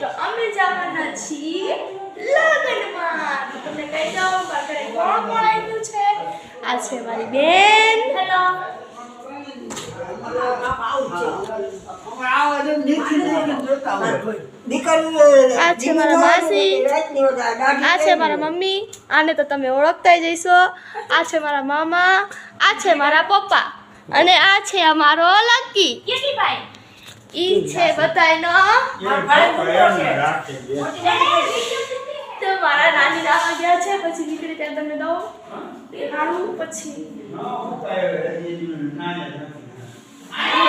તો અમે જવાના છીએ લગ્નમાં. તો તમને કહી દઉં મારા ઘરે કોણ કોણ આવ્યું છે? આ છે મારી બેન. હેલો આ છે મારા માસી. આ છે મારા મમ્મી. આને તો તમે ઓળખતા જઈશો. આ છે મારા મામા. આ છે મારા પપ્પા. અને આ છે અમારો લકી. ઈ છે બતાયનો તો મારા નાની રાવા ગયા છે પછી નીકળી ત્યાં તમને દઉં? દેખાડું પછી.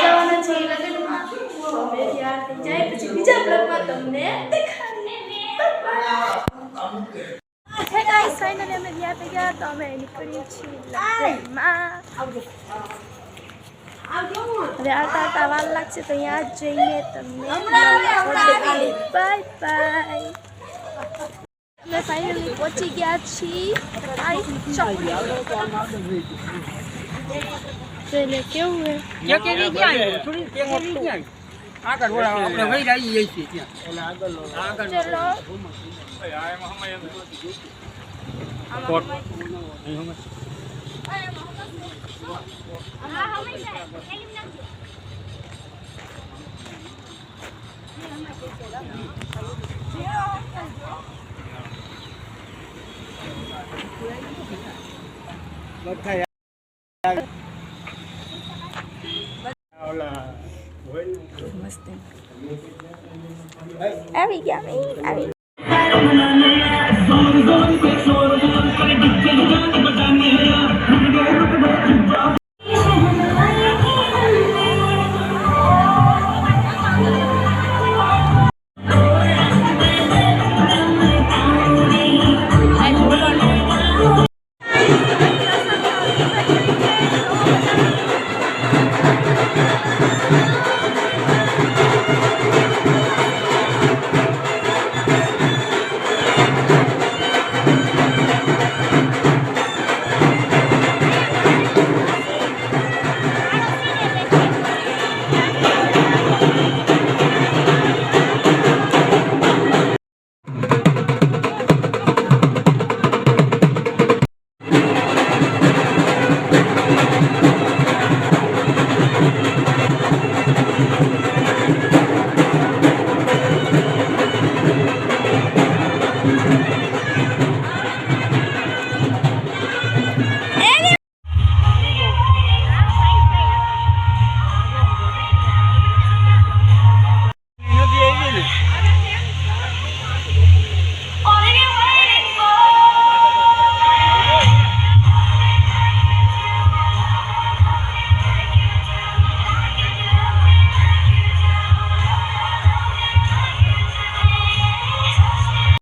જવાના છીએ લગ્નમાં તો તૈયાર થઈ જાય પછી બીજા બ્લોગમાં તમને દેખાડીએ. હે ગાઈસ ફાઇનલી અમે ગયા થઈ ગયા તો અમે નીકળીએ છીએ. લગ્નમાં હવે આવતા આવતા વાર લાગશે તો અહીંયા જ જઈને તમને બાય બાય. અમે ફાઇનલી પહોંચી ગયા છીએ. આઈ ચોકડી. કેવું હે? ત્યાં ક્યાં થોડી ત્યાં ક્યાં આગળ ઓલા આપણે વહી જઈએ છીએ ત્યાં. આગળ. ચલો કોટ. આવી ગયા અમે આવી